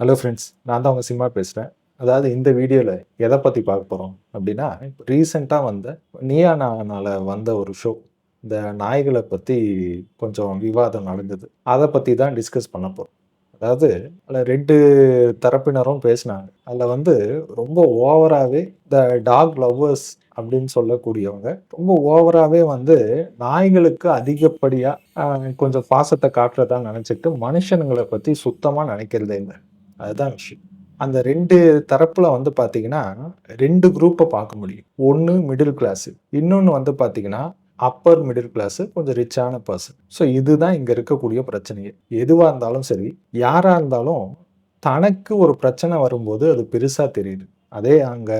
Hello friends நான் தான் உங்கள் சிம்மா பேசுகிறேன் அதாவது இந்த வீடியோவில் எதை பற்றி பார்க்க போகிறோம் அப்படின்னா இப்போ ரீசெண்டாக வந்த நியானால வந்த ஒரு ஷோ இந்த நாய்களை பற்றி கொஞ்சம் விவாதம் நடந்தது. அதை பற்றி தான் டிஸ்கஸ் பண்ண போகிறோம் அதாவது அதில் ரெண்டு தரப்பினரும் பேசினாங்க. அதில் வந்து ரொம்ப ஓவராகவே இந்த டாக் லவ்வர்ஸ் அப்படின்னு சொல்லக்கூடியவங்க ரொம்ப ஓவராகவே வந்து நாய்களுக்கு அதிகப்படியாக கொஞ்சம் பாசத்தை காட்டுறதா நினச்சிட்டு மனுஷனுங்களை பற்றி சுத்தமாக நினைக்கிறதே இல்லை. அதுதான் விஷயம். அந்த ரெண்டு தரப்புல வந்து பார்த்தீங்கன்னா ரெண்டு குரூப்பை பார்க்க முடியும். ஒன்று மிடில் கிளாஸு இன்னொன்று வந்து பார்த்தீங்கன்னா அப்பர் மிடில் கிளாஸு கொஞ்சம் ரிச்சான பர்சன் ஸோ இதுதான் இங்கே இருக்கக்கூடிய பிரச்சனையே. எதுவாக இருந்தாலும் சரி யாராக இருந்தாலும் தனக்கு ஒரு பிரச்சனை வரும்போது அது பெருசாக தெரியுது. அதே அங்கே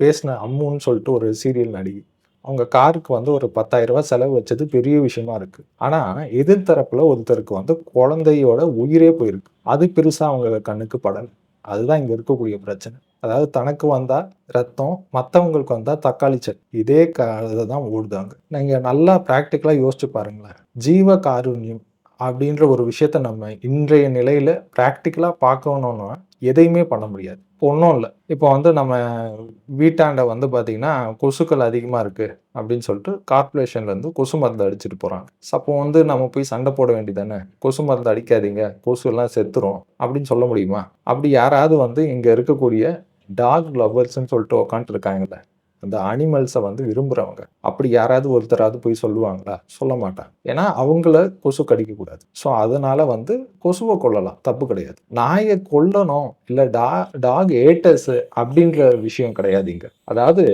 பேசின அம்முன்னு சொல்லிட்டு ஒரு சீரியல் நடிகை. அவங்க காருக்கு வந்து ஒரு பத்தாயிரரூபா செலவு வச்சது பெரிய விஷயமா இருக்கு. ஆனா எதிர்த்தரப்புல ஒருத்தருக்கு வந்து குழந்தையோட உயிரே போயிருக்கு. அது பெருசா அவங்க கண்ணுக்கு படல. அதுதான் இங்க இருக்கக்கூடிய பிரச்சனை. அதாவது தனக்கு வந்தா ரத்தம் மற்றவங்களுக்கு வந்தா தக்காளி சட். இதே கதை தான் ஓடுதாங்க நீங்க நல்லா ப்ராக்டிக்கலாக யோசிச்சு பாருங்களேன். ஜீவ காருண்யம் அப்படின்ற ஒரு விஷயத்த நம்ம இன்றைய நிலையில் ப்ராக்டிக்கலாக பார்க்கணுன்னா எதையுமே பண்ண முடியாது. ஒன்றும் இல்லை. இப்போ வந்து நம்ம வீட்டாண்ட வந்து பார்த்தீங்கன்னா கொசுக்கள் அதிகமாக இருக்குது அப்படின்னு சொல்லிட்டு கார்பரேஷன்லேருந்து கொசு மருந்து அடிச்சுட்டு போகிறாங்க அப்போ வந்து நம்ம போய் சண்டை போட வேண்டியதானே கொசு மருந்து அடிக்காதீங்க. கொசு எல்லாம் செத்துரும் அப்படின்னு சொல்ல முடியுமா? அப்படி யாராவது வந்து இங்கே இருக்கக்கூடிய டாக் லவ்வர்ஸ்ன்னு சொல்லிட்டு உக்காந்துருக்காங்கல்ல அந்த அனிமல்ஸை வந்து விரும்புகிறவங்க அப்படி யாராவது ஒருத்தராவது போய் சொல்லுவாங்களா? சொல்ல மாட்டாங்க. ஏன்னா அவங்கள கொசு கடிக்கக்கூடாது. ஸோ அதனால் வந்து கொசுவை கொல்லலாம். தப்பு கிடையாது. நாயை கொல்லணும். இல்லை டா டாக் ஏட்டர்ஸ் அப்படின்ற விஷயம் கிடையாதுங்க அதாவது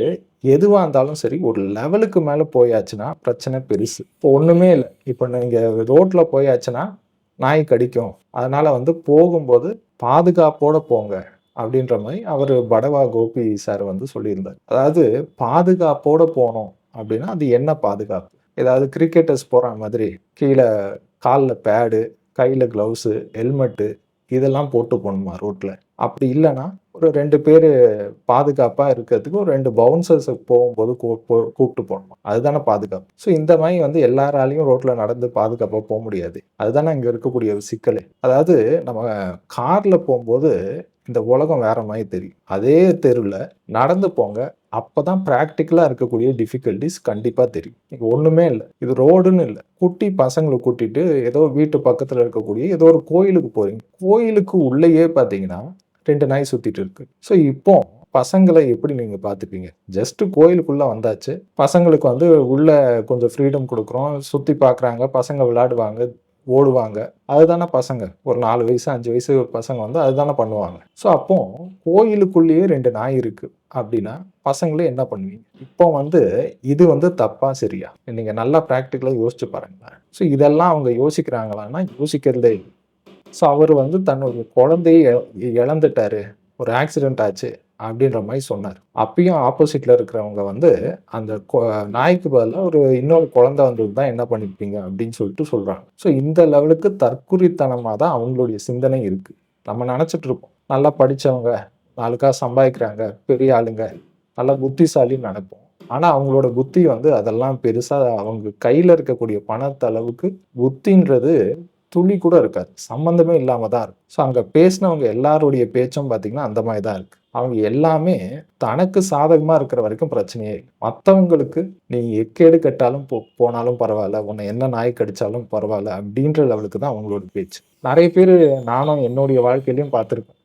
எதுவாக இருந்தாலும் சரி ஒரு லெவலுக்கு மேலே போயாச்சுன்னா பிரச்சனை பெருசு. இப்போ ஒன்றுமே இல்லை. இப்போ நீங்கள் ரோட்டில் போயாச்சுன்னா நாய் கடிக்கும். அதனால் வந்து போகும்போது பாதுகாப்போட போங்க. அப்படின்ற மாதிரி அவர் படவா கோபி சார் வந்து சொல்லியிருந்தார். அதாவது பாதுகாப்போட போனோம் அப்படின்னா அது என்ன பாதுகாப்பு? ஏதாவது கிரிக்கெட்டர்ஸ் போகிற மாதிரி கீழே காலில் பேடு கையில் க்ளவுஸு ஹெல்மெட்டு இதெல்லாம் போட்டு போகணுமா ரோட்டில் அப்படி இல்லைன்னா ஒரு ரெண்டு பேர் பாதுகாப்பாக இருக்கிறதுக்கு ஒரு ரெண்டு பவுன்சர்ஸுக்கு போகும்போது கூப்பிட்டு போகணுமா? அதுதானே பாதுகாப்பு. ஸோ இந்த மாதிரி வந்து எல்லாராலையும் ரோட்டில் நடந்து பாதுகாப்பாக போக முடியாது. அதுதானே இங்கே இருக்கக்கூடிய ஒரு சிக்கல். அதாவது நம்ம காரில் போகும்போது இந்த உலகம் வேற மாதிரி தெரியும். அதே தெருவில் நடந்து போங்க அப்போதான் ப்ராக்டிக்கலாக இருக்கக்கூடிய டிஃபிகல்டிஸ் கண்டிப்பாக தெரியும். இங்கே ஒன்றுமே இல்லை. இது ரோடுன்னு இல்லை. குட்டி பசங்களை கூட்டிட்டு ஏதோ வீட்டு பக்கத்தில் இருக்கக்கூடிய ஏதோ ஒரு கோயிலுக்கு போகிறீங்க கோயிலுக்கு உள்ளேயே பார்த்தீங்கன்னா ரெண்டு நாய் சுற்றிட்டு இருக்கு. ஸோ இப்போ பசங்களை எப்படி நீங்கள் பார்த்துப்பீங்க ஜஸ்ட் கோயிலுக்குள்ளே வந்தாச்சு. பசங்களுக்கு வந்து உள்ளே கொஞ்சம் ஃப்ரீடம் கொடுக்குறோம். சுற்றி பார்க்குறாங்க பசங்க விளையாடுவாங்க. ஓடுவாங்க. அதுதானே பசங்க. ஒரு நாலு வயசு அஞ்சு வயசு பசங்க வந்து அதுதானே பண்ணுவாங்க. ஸோ அப்போ கோயிலுக்குள்ளேயே ரெண்டு நாய் இருக்கு அப்படின்னா பசங்களே என்ன பண்ணுவீங்க? இப்போ வந்து இது வந்து தப்பா சரியா? நீங்க நல்லா ப்ராக்டிக்கலாக யோசிச்சு பாருங்களேன். ஸோ இதெல்லாம் அவங்க யோசிக்கிறாங்களான்னா யோசிக்கிறதே ஸோ அவர் வந்து தன்னுடைய குழந்தைய இழந்துட்டாரு. ஒரு ஆக்சிடென்ட் ஆச்சு. அப்படின்ற மாதிரி சொன்னார். அப்பயும் ஆப்போசிட்ல இருக்கிறவங்க வந்து அந்த நாய்க்கு பதிலாக ஒரு இன்னொரு குழந்தை வந்தது தான் என்ன பண்ணிருப்பீங்க அப்படின்னு சொல்லிட்டு சொல்றாங்க. ஸோ இந்த லெவலுக்கு தற்குறித்தனமாக தான் அவங்களுடைய சிந்தனை இருக்கு. நம்ம நினச்சிட்டு இருப்போம் நல்லா படித்தவங்க நாளுக்காக சம்பாதிக்கிறாங்க பெரிய ஆளுங்க நல்லா புத்திசாலின்னு நினைப்போம். ஆனால் அவங்களோட புத்தி வந்து அதெல்லாம் பெருசாக அவங்க கையில் இருக்கக்கூடிய பணத்தளவுக்கு புத்தின்றது துளி கூட இருக்காது. சம்மந்தமே இல்லாமல் தான் இருக்கும் ஸோ அங்கே பேசினவங்க எல்லாருடைய பேச்சும் பார்த்தீங்கன்னா அந்த மாதிரி தான் இருக்கு. அவங்க எல்லாமே தனக்கு சாதகமாக இருக்கிற வரைக்கும் பிரச்சனையே இல்லை. மற்றவங்களுக்கு நீ எக்கேடு கட்டாலும் போ போனாலும் பரவாயில்ல உன்னை என்ன நாய் கடிச்சாலும் பரவாயில்ல அப்படின்ற லெவலுக்கு தான் அவங்களோட பேச்சு. நிறைய பேர் நானும் என்னுடைய வாழ்க்கையிலையும் பார்த்துருக்கேன்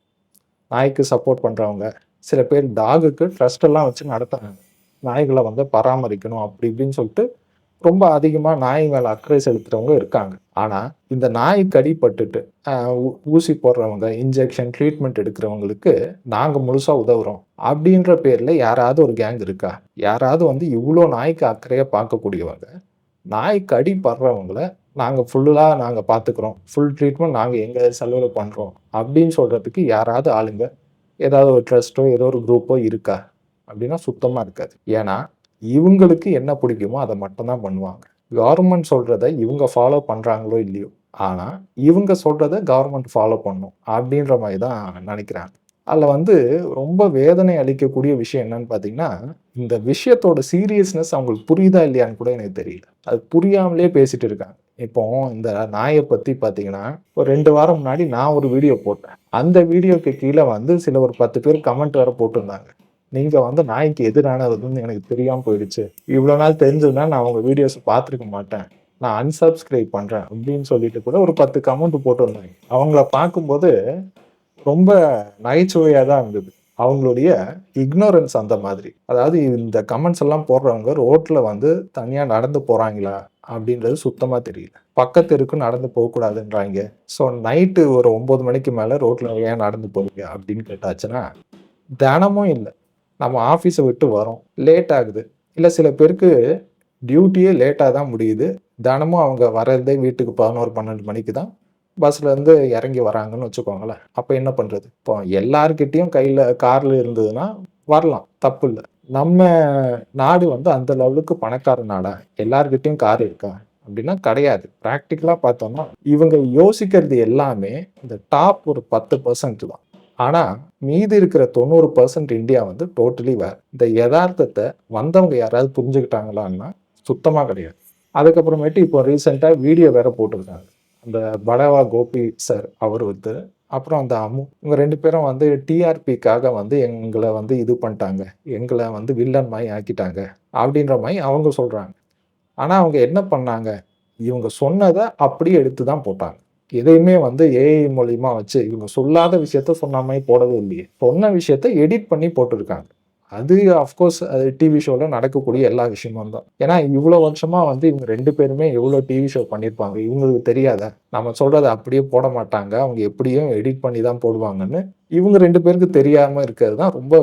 நாய்க்கு சப்போர்ட் பண்ணுறவங்க சில பேர் டாகுக்கு ட்ரஸ்டெல்லாம் வச்சு நடத்துறாங்க. நாய்களை வந்து பராமரிக்கணும் அப்படி இப்படின்னு சொல்லிட்டு ரொம்ப அதிகமாக நாய் மேலே அக்கறை செலுத்துறவங்க இருக்காங்க. ஆனால் இந்த நாய் கடிப்பட்டுட்டு ஊசி போடுறவங்க இன்ஜெக்ஷன் ட்ரீட்மெண்ட் எடுக்கிறவங்களுக்கு நாங்கள் முழுசாக உதவுறோம். அப்படின்ற பேரில் யாராவது ஒரு கேங் இருக்கா? யாராவது வந்து இவ்வளோ நாய்க்கு அக்கறையாக பார்க்கக்கூடியவங்க நாய் கடி படுறவங்கள நாங்கள் ஃபுல்லாக நாங்கள் பார்த்துக்குறோம் ஃபுல் ட்ரீட்மெண்ட் நாங்கள் எங்கள் செலவில் பண்ணுறோம் அப்படின்னு சொல்கிறதுக்கு யாராவது ஆளுங்க ஏதாவது ஒரு ட்ரஸ்ட்டோ ஏதோ ஒரு குரூப்போ இருக்கா? அப்படின்னா சுத்தமாக இருக்காது. ஏன்னா இவங்களுக்கு என்ன பிடிக்குமோ அதை மட்டும்தான் பண்ணுவாங்க. கவர்மெண்ட் சொல்கிறத இவங்க ஃபாலோ பண்ணுறாங்களோ இல்லையோ. ஆனால் இவங்க சொல்கிறத கவர்மெண்ட் ஃபாலோ பண்ணும் அப்படின்ற மாதிரி தான் நினைக்கிறாங்க. அதில் வந்து ரொம்ப வேதனை அளிக்கக்கூடிய விஷயம் என்னன்னு பார்த்தீங்கன்னா இந்த விஷயத்தோட சீரியஸ்னஸ் அவங்களுக்கு புரியுதா இல்லையான்னு கூட எனக்கு தெரியல. அது புரியாமலே பேசிட்டு இருக்காங்க. இப்போ இந்த நாயை பற்றி பார்த்தீங்கன்னா ஒரு ரெண்டு வாரம் முன்னாடி நான் ஒரு வீடியோ போட்டேன். அந்த வீடியோக்கு கீழே வந்து சில ஒரு பத்து பேர் கமெண்ட் வேற போட்டிருந்தாங்க. நீங்க வந்து நாய்க்கு எதிரானதுன்னு எனக்கு தெரியாம போயிடுச்சு. இவ்வளவு நாள் தெரிஞ்சதுன்னா நான் அவங்க வீடியோஸ் பார்த்துருக்க மாட்டேன். நான் அன்சப்ஸ்கிரைப் பண்றேன் அப்படின்னு சொல்லிட்டு கூட ஒரு பத்து கமெண்ட் போட்டிருந்தாங்க அவங்கள பார்க்கும்போது ரொம்ப நகைச்சுவையா தான் இருந்தது. அவங்களுடைய இக்னோரன்ஸ் அந்த மாதிரி. அதாவது இந்த கமெண்ட்ஸ் எல்லாம் போடுறவங்க ரோட்ல வந்து தனியா நடந்து போறாங்களா அப்படின்றது சுத்தமா தெரியல. பக்கத்து நடந்து போகக்கூடாதுன்றாங்க ஸோ நைட்டு ஒரு ஒன்பது மணிக்கு மேல ரோட்ல ஏன் நடந்து போறீங்க அப்படின்னு கேட்டாச்சுன்னா தினமும் இல்லை. நம்ம ஆஃபீஸை விட்டு வரோம். லேட் ஆகுது. இல்லை சில பேருக்கு டியூட்டியே லேட்டாக தான் முடியுது. தினமும் அவங்க வர்றதே வீட்டுக்கு பதினோரு பன்னெண்டு மணிக்கு தான் பஸ்லேருந்து இறங்கி வராங்கன்னு வச்சுக்கோங்களேன். அப்போ என்ன பண்ணுறது இப்போ எல்லாருக்கிட்டேயும் கையில் காரில் இருந்ததுன்னா வரலாம். தப்பு இல்லை. நம்ம நாடு வந்து அந்த லெவலுக்கு பணக்கார நாடா? எல்லாருக்கிட்டேயும் கார் இருக்கா? அப்படின்னா கிடையாது. ப்ராக்டிக்கலாக பார்த்தோம்னா இவங்க யோசிக்கிறது எல்லாமே இந்த டாப் ஒரு பத்து பர்சன்ட் தான். ஆனால் மீதி இருக்கிற தொண்ணூறு பர்சன்ட் இந்தியா வந்து டோட்டலி வேறு. இந்த யதார்த்தத்தை வந்தவங்க யாராவது புரிஞ்சுக்கிட்டாங்களான்னா சுத்தமாக கிடையாது. அதுக்கப்புறமேட்டு இப்போ ரீசெண்டாக வீடியோ வேற போட்டிருக்காங்க. அந்த படவா கோபி சார் அவர் வந்து அப்புறம் அந்த அம்மு இவங்க ரெண்டு பேரும் வந்து டிஆர்பிக்காக வந்து எங்களை வந்து இது பண்ணிட்டாங்க. எங்களை வந்து வில்லன் மாதிரி ஆக்கிட்டாங்க அப்படின்ற மாதிரி அவங்க சொல்கிறாங்க ஆனால் அவங்க என்ன பண்ணாங்க? இவங்க சொன்னதை அப்படியே எடுத்து தான் போட்டாங்க. எதையுமே வந்து ஏஐ மூலியமா வச்சு இவங்க சொல்லாத விஷயத்த சொன்னாமே போடவே இல்லையே. சொன்ன விஷயத்த எடிட் பண்ணி போட்டிருக்காங்க. அது அஃப்கோர்ஸ் அது டிவி ஷோவில் நடக்கக்கூடிய எல்லா விஷயமும் தான். ஏன்னா இவ்வளோ வருஷமாக வந்து இவங்க ரெண்டு பேருமே எவ்வளோ டிவி ஷோ பண்ணியிருப்பாங்க? இவங்களுக்கு தெரியாத. நம்ம சொல்கிறத அப்படியே போட மாட்டாங்க. அவங்க எப்படியும் எடிட் பண்ணி தான் போடுவாங்கன்னு இவங்க ரெண்டு பேருக்கு தெரியாமல் இருக்கிறது தான் ரொம்ப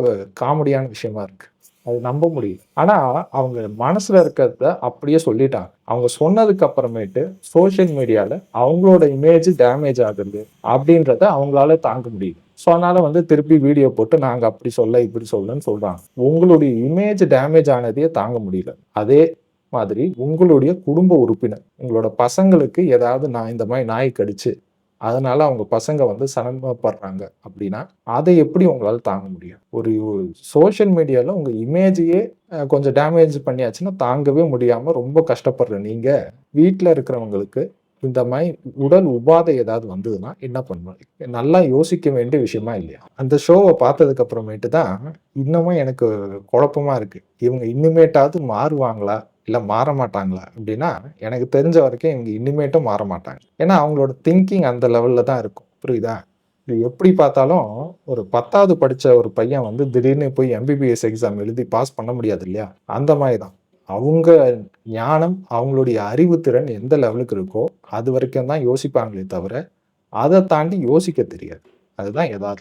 காமெடியான விஷயமா இருக்குது அது நம்ப முடியும் ஆனா அவங்க மனசுல இருக்கிறத அப்படியே சொல்லிட்டாங்க. அவங்க சொன்னதுக்கு அப்புறமேட்டு சோஷியல் மீடியால அவங்களோட இமேஜ் டேமேஜ் ஆகுது அப்படின்றத அவங்களால தாங்க முடியும் ஸோ அதனால வந்து திருப்பி வீடியோ போட்டு நாங்கள் அப்படி சொல்ல இப்படி சொல்லன்னு சொல்றாங்க. உங்களுடைய இமேஜ் டேமேஜ் ஆனதையே தாங்க முடியல. அதே மாதிரி உங்களுடைய குடும்ப உறுப்பினர் உங்களோட பசங்களுக்கு ஏதாவது நான் இந்த மாதிரி நாய் கடிச்சு அதனால அவங்க பசங்க வந்து சனமப்படுறாங்க அப்படின்னா அதை எப்படி உங்களால் தாங்க முடியும்? ஒரு சோஷியல் மீடியாவில் உங்கள் இமேஜையே கொஞ்சம் டேமேஜ் பண்ணியாச்சுன்னா தாங்கவே முடியாமல் ரொம்ப கஷ்டப்படுற நீங்கள் வீட்டில் இருக்கிறவங்களுக்கு இந்த மாதிரி உடல் உபாதை ஏதாவது வந்ததுன்னா என்ன பண்ணுவாங்க நல்லா யோசிக்க வேண்டிய விஷயமா இல்லையா? அந்த ஷோவை பார்த்ததுக்கு அப்புறமேட்டு தான் இன்னமும் எனக்கு குழப்பமா இருக்கு. இவங்க இன்னுமேட்டாவது மாறுவாங்களா? இல்லை மாற மாட்டாங்களா அப்படின்னா எனக்கு தெரிஞ்ச வரைக்கும் இவங்க இனிமேட்டும் மாற மாட்டாங்க ஏன்னா அவங்களோட திங்கிங் அந்த லெவலில் தான் இருக்கும். புரியுதா? இது எப்படி பார்த்தாலும் ஒரு பத்தாவது படித்த ஒரு பையன் வந்து திடீர்னு போய் எம்பிபிஎஸ் எக்ஸாம் எழுதி பாஸ் பண்ண முடியாது இல்லையா? அந்த மாதிரி தான். அவங்க ஞானம் அவங்களுடைய அறிவுத்திறன் எந்த லெவலுக்கு இருக்கோ அது வரைக்கும் தான் யோசிப்பாங்களே தவிர அதை தாண்டி யோசிக்க தெரியாது. அதுதான் எதாவது